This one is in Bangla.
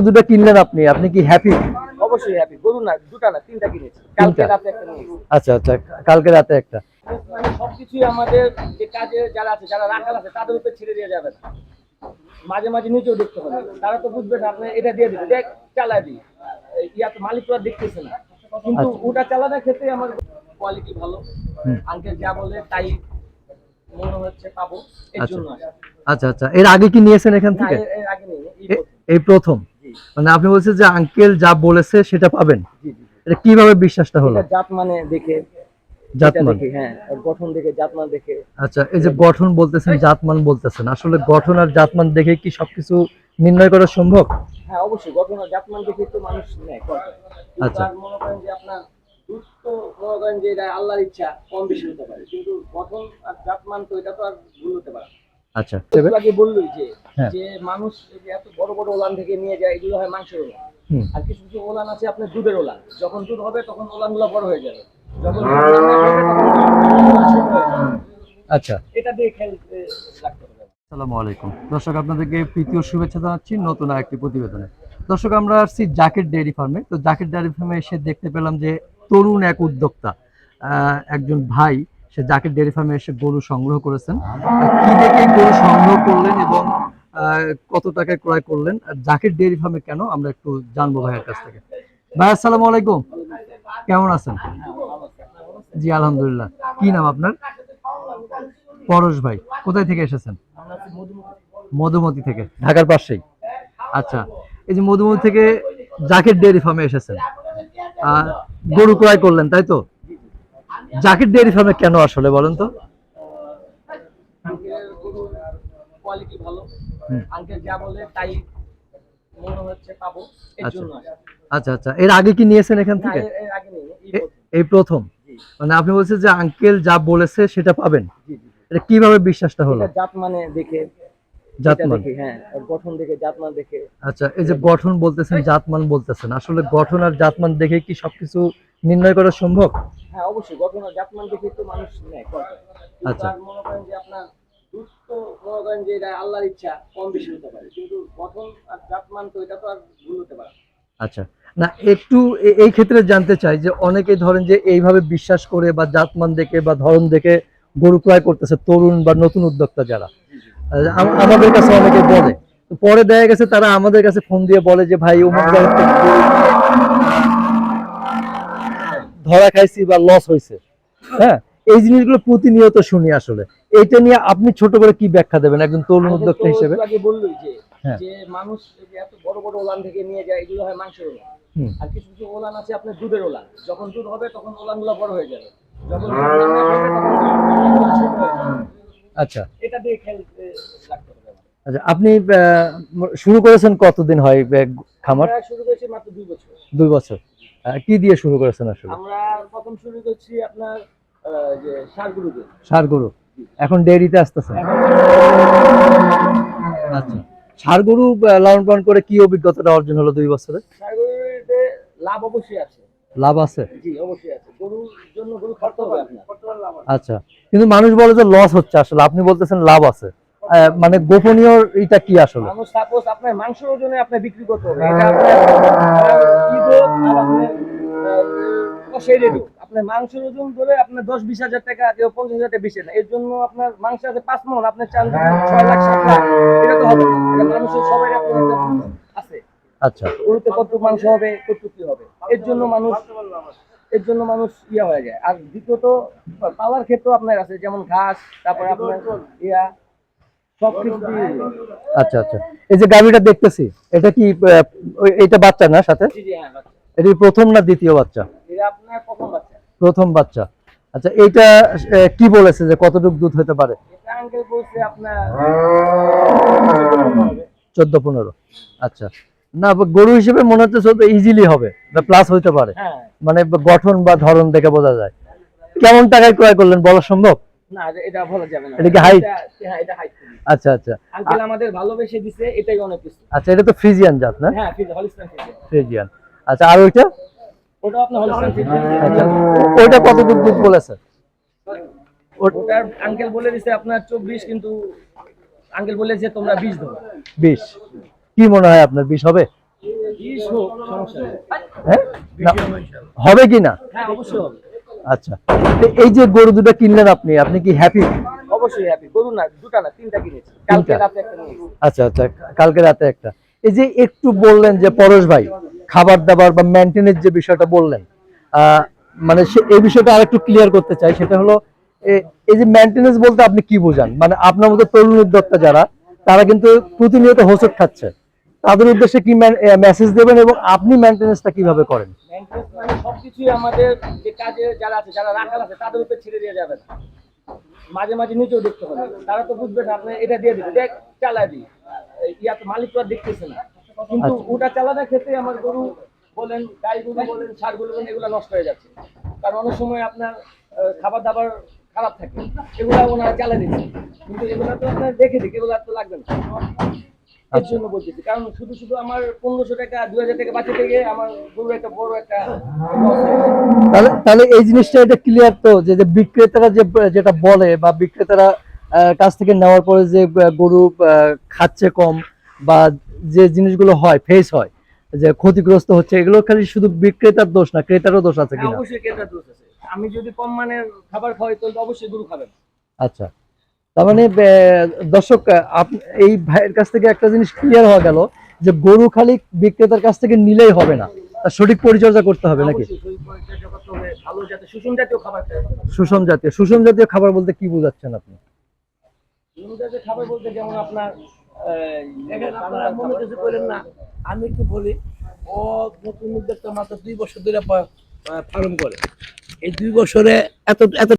দুটো কিনলেন আপনি আপনি কি হ্যাপি অবশ্যই হ্যাপি গরু না দুটা না তিনটা কিনেছি। কালকে রাতে একটা আচ্ছা আচ্ছা কালকে রাতে একটা। মানে সবকিছুই আমাদের যে কাজে যারা আছে যারা রাখাল আছে তাদের উপর ছেড়ে দেওয়া যাবে না। মাঝে মাঝে নিচেও দেখতে হবে। তারা তো বুঝবে না আপনি এটা দিয়ে দিবেন। দেখ চালা দিই। ইয়া তো মালিক তো আর দেখতেছে না। কিন্তু আচ্ছা। ওটা চালানোর ক্ষেত্রে আমার কোয়ালিটি ভালো। আঙ্কেল যা বলে তাই মনে হচ্ছে পাবো। এর আচ্ছা। জন্য আচ্ছা আচ্ছা। এর আগে কি নিয়েছেন এখান থেকে? এর- আগে এই প্রথম। মানে আপনি বলছেন যে আঙ্কেল যা বলেছে সেটা পাবেন। এটা কীভাবে বিশ্বাসটা হলো? জাত মানে দেখে জাতমান। হ্যাঁ গঠন দেখে জাতমান দেখে। আচ্ছা এই যে গঠন বলতেছেন জাতমান বলতেছেন আসলে গঠন আর জাতমান দেখে কি সবকিছু নির্ণয় করা সম্ভব? হ্যাঁ অবশ্যই গঠন আর জাতমান দেখে তো মানুষ নেয় আচ্ছা। মনে করেন যে আপনার দুধ তো মনে করেন যে এটা আল্লাহর ইচ্ছা কম বেশি হতে পারে। কিন্তু গঠন আর জাতমান তো এটা তো আর ভুল হতে পারে। আচ্ছা। আগে বললোই যে হ্যাঁ। যে মানুষ যে এত বড় বড় ওলান থেকে নিয়ে যায় এগুলো হয় মাংসের ওলান। আর কিছু কিছু ওলান আছে আপনার দুধের ওলান। যখন দুধ হবে তখন ওলানগুলো বড় হয়ে যাবে। যখন। আচ্ছা। এটা দিয়ে হবে। আসসালামু আলাইকুম। দর্শক আপনাদেরকে প্রীতি ও শুভেচ্ছা জানাচ্ছি নতুন আরেকটি প্রতিবেদনে। দর্শক আমরা আসছি জাকের ডেয়ারি ফার্মে। তো জাকের ডেয়ারি ফার্মে এসে দেখতে পেলাম যে তরুণ এক উদ্যোক্তা আহ, একজন ভাই সে জাকের ডেয়ারি ফার্মে এসে গরু সংগ্রহ করেছেন। কি দেখে গরু সংগ্রহ করলেন এবং কত টাকায় ক্রয় করলেন, আর জাকের ডেয়ারি ফার্মে কেন, আমরা একটু জানব ভাইয়ের কাছ থেকে। ভাই, আসসালামু আলাইকুম। কেমন আছেন? জি, আলহামদুলিল্লাহ। কি নাম আপনার? পরশ ভাই, কোথায় থেকে এসেছেন? মধুমতি থেকে, ঢাকার পাশেই। আচ্ছা এই যে মধুমতি থেকে জাকের ডেয়ারি ফার্মে এসেছেন। গরু ক্রয় করলেন, তাই তো? জাকের ডেয়ারি ফার্মে কেন আসলে বলেন তো? কোয়ালিটি ভালো। আঙ্কেল যা বলে তাই মনে হচ্ছে পাবো। এর আচ্ছা। জন্য আচ্ছা আচ্ছা। এর আগে কি নিয়েছেন এখান থেকে? এই প্রথম। মানে আপনি বলছেন যে আঙ্কেল যা বলেছে সেটা পাবেন। এটা কীভাবে বিশ্বাসটা হলো? জাত মানে দেখে জাতমান। হ্যাঁ গঠন দেখে জাতমান দেখে। আচ্ছা এই যে গঠন বলতেছেন জাতমান বলতেছেন আসলে গঠন আর জাতমান দেখে কি সবকিছু নির্ণয় করা সম্ভব? হ্যাঁ অবশ্যই গঠন আর জাতমান দেখে তো মানুষ নেয় আচ্ছা। মনে করেন যে আপনার দুধ তো মনে করেন যে এটা আল্লাহর ইচ্ছা কম বেশি হতে পারে কিন্তু গঠন আর জাতমান তো এটা তো আর ভুল হতে পারে। না। আচ্ছা না একটু এই ক্ষেত্রে জানতে চাই যে অনেকেই ধরেন যে এইভাবে বিশ্বাস করে বা জাতমান দেখে বা ধরন দেখে গরু ক্রয় করতেছে তরুণ বা নতুন উদ্যোক্তা যারা। আমাদের কাছে অনেকে বলে। পরে দেখা গেছে তারা আমাদের কাছে ফোন দিয়ে বলে যে ভাই অমুক ধরা খাইছি বা লস হয়েছে হ্যাঁ? এই জিনিসগুলো প্রতিনিয়ত শুনি আসলে। এইটা নিয়ে আপনি ছোট করে কি ব্যাখ্যা দেবেন একজন তরুণ উদ্যোক্তা হিসেবে? একটু আগে বললোই যে হ্যাঁ। মানুষ এত বড় বড় ওলান থেকে নিয়ে যায় এগুলো হয় মাংসের ওলান। আর কিছু কিছু ওলান আছে আপনার দুধের ওলান। যখন দুধ হবে তখন ওলানগুলো বড় হয়ে যাবে। যখন আচ্ছা। এটা দিয়ে। আচ্ছা আপনি শুরু করেছেন কতদিন হয় খামার? শুরু করেছি মাত্র দুই বছর। দুই বছর। কি দিয়ে শুরু করেছেন আসলে? আমরা প্রথম শুরু করছি আপনার যে সার গরু এখন ডেয়ারিতে আসতেছেন আচ্ছা। সার গরু লালন পালন করে কি অভিজ্ঞতাটা অর্জন হলো দুই বছরে? লাভ অবশ্যই আছে। লাভ আছে? জি অবশ্যই আছে। আচ্ছা কিন্তু মানুষ বলে যে লস হচ্ছে আসলে আপনি বলতেছেন লাভ আছে। মানে গোপনীয় এটা কি আসলে? মানুষ সাপোজ আপনার মাংস ওজনে আপনি বিক্রি করতে হবে। এটা আপনার আহ, ঈদ হোক আর আপনার আহ, সেই রেট। হোক। আপনার মাংসের ওজন ধরে আপনার দশ বিশ হাজার টাকা কেউ পঞ্চাশ হাজার টাকা বেশি না। এর জন্য আপনার মাংস আছে পাঁচ মন আপনার ছয় লাখ সাত লাখ এটা তো হবে মানুষের সবাই আছে আচ্ছা। গরুতে কত মাংস হবে কত কি হবে? এর জন্য মানুষ এর জন্য মানুষ ইয়া হয়ে যায়। আর দ্বিতীয়ত পাওয়ার ক্ষেত্র আপনার আছে যেমন ঘাস তারপরে আপনার ইয়া সব আচ্ছা আচ্ছা। এই যে গাভিটা দেখতেছি এটা কি এইটা বাচ্চা না সাথে? জি জি হ্যাঁ বাচ্চা। এটা প্রথম না দ্বিতীয় বাচ্চা? প্রথম বাচ্চা। আচ্ছা এইটা আহ, কি বলেছে যে কতটুকু দুধ হতে পারে? এটা আঙ্কেল বলছে আপনার চোদ্দ পনেরো। আচ্ছা। না গরু হিসেবে মনে হচ্ছে ইজিলি হবে বা প্লাস হইতে পারে। হ্যাঁ। মানে গঠন বা ধরন দেখে বোঝা যায়। কেমন টাকায় ক্রয় করলেন বলা সম্ভব? হ্যাঁ আচ্ছা আচ্ছা। আমাদের ভালোবেসে দিছে এটাই অনেক কিছু। আচ্ছা এটা তো ফ্রিজিয়ান জাত না? হ্যাঁ ফ্রিজিয়ান আচ্ছা আর ওইটা? ওটা আচ্ছা ওইটা কতটুকু দুধ বলেছে? ওটার আঙ্কেল বলে দিছে আপনার চব্বিশ কিন্তু আঙ্কেল বলেছে তোমরা বিশ দেবো বিশ। কি মনে হয় আপনার বিষ হবে? হ্যাঁ? হবে কি না? হ্যাঁ আচ্ছা এই যে গরু দুটো কিনলেন আপনি আপনি কি হ্যাপি অবশ্যই হ্যাপি গরু না দুটা না তিনটা কিনেছি। কালকে রাতে একটা আচ্ছা আচ্ছা কালকে রাতে একটা। এই যে একটু বললেন যে পরশ ভাই খাবার দাবার বা মেনটেনের যে বিষয়টা বললেন আহ, মানে সে- এই বিষয়টা আরেকটু ক্লিয়ার করতে চাই সেটা হলো এই যে মেনটেনেন্স বলতে আপনি কি বোঝান? মানে আপনার মতো তরুণ উদ্যোক্তা যারা তারা কিন্তু প্রতিনিয়ত হোসট খাচ্ছে। তাদের উদ্দেশ্যে কি মেসেজ দেবেন এবং আপনি মেনটেনেন্সটা কীভাবে করেন? Maintenance মানে সবকিছুই আমাদের যে কাজে যারা আছে যারা রাখাল আছে তাদের উপর ছেড়ে দিয়ে যাবে না। মাঝে মাঝে নিচেও দেখতে হবে। তারা তো বুঝবে না আপনি এটা দিয়ে দিবেন। দেখ চালাই দিই। ইয়া তো মালিক তো আর দেখতেছে না। কিন্তু আচ্ছা। ওটা চালানোর ক্ষেত্রে আমার গরু বলেন গাই গরু বলেন গরু বলেন এগুলো নষ্ট হয়ে যাচ্ছে। কারণ অনেক সময় আপনার খাবার দাবার খারাপ থাকে। এগুলো ওনারা চালা দিচ্ছে। কিন্তু এগুলো তো আপনার দেখে দিক এগুলো আর তো লাগবে না। এর আচ্ছা। জন্য বলতেছি। কারণ শুধু শুধু আমার পনেরোশো টাকা দুই হাজার টাকা আমার গরু একটা বড় একটা। তাহলে তাহলে এই জিনিসটা এটা ক্লিয়ার তো যে যে বিক্রেতারা যে যেটা বলে বা বিক্রেতারা কাছ থেকে নেওয়ার পরে যে গরু খাচ্ছে কম বা যে জিনিসগুলো হয় ফেস হয় যে ক্ষতিগ্রস্ত হচ্ছে এগুলো খালি শুধু বিক্রেতার দোষ না ক্রেতারও দোষ আছে হ্যাঁ, কিনা? অবশ্যই কেন্দ্র দোষ আছে। আমি যদি কম মানের খাবার খাওয়াই তাহলে অবশ্যই গরু খাবেন। আচ্ছা। তার মানে দর্শক এই ভাইয়ের কাছ থেকে একটা জিনিস ক্লিয়ার হওয়া গেল যে গরু খালি বিক্রেতার কাছ থেকে নিলেই হবে না। তার সঠিক পরিচর্যা করতে হবে নাকি? সুষম জাতীয় খাবার সুষম জাতীয় খাবার বলতে কি বোঝাচ্ছেন আপনি? খাবার বলতে যেমন আপনার না আমি একটু বলি ও নতুন উদ্যোক্তা মাত্র দুই বছর ধরে ফার্ম করে। এই দুই বছরে এত এত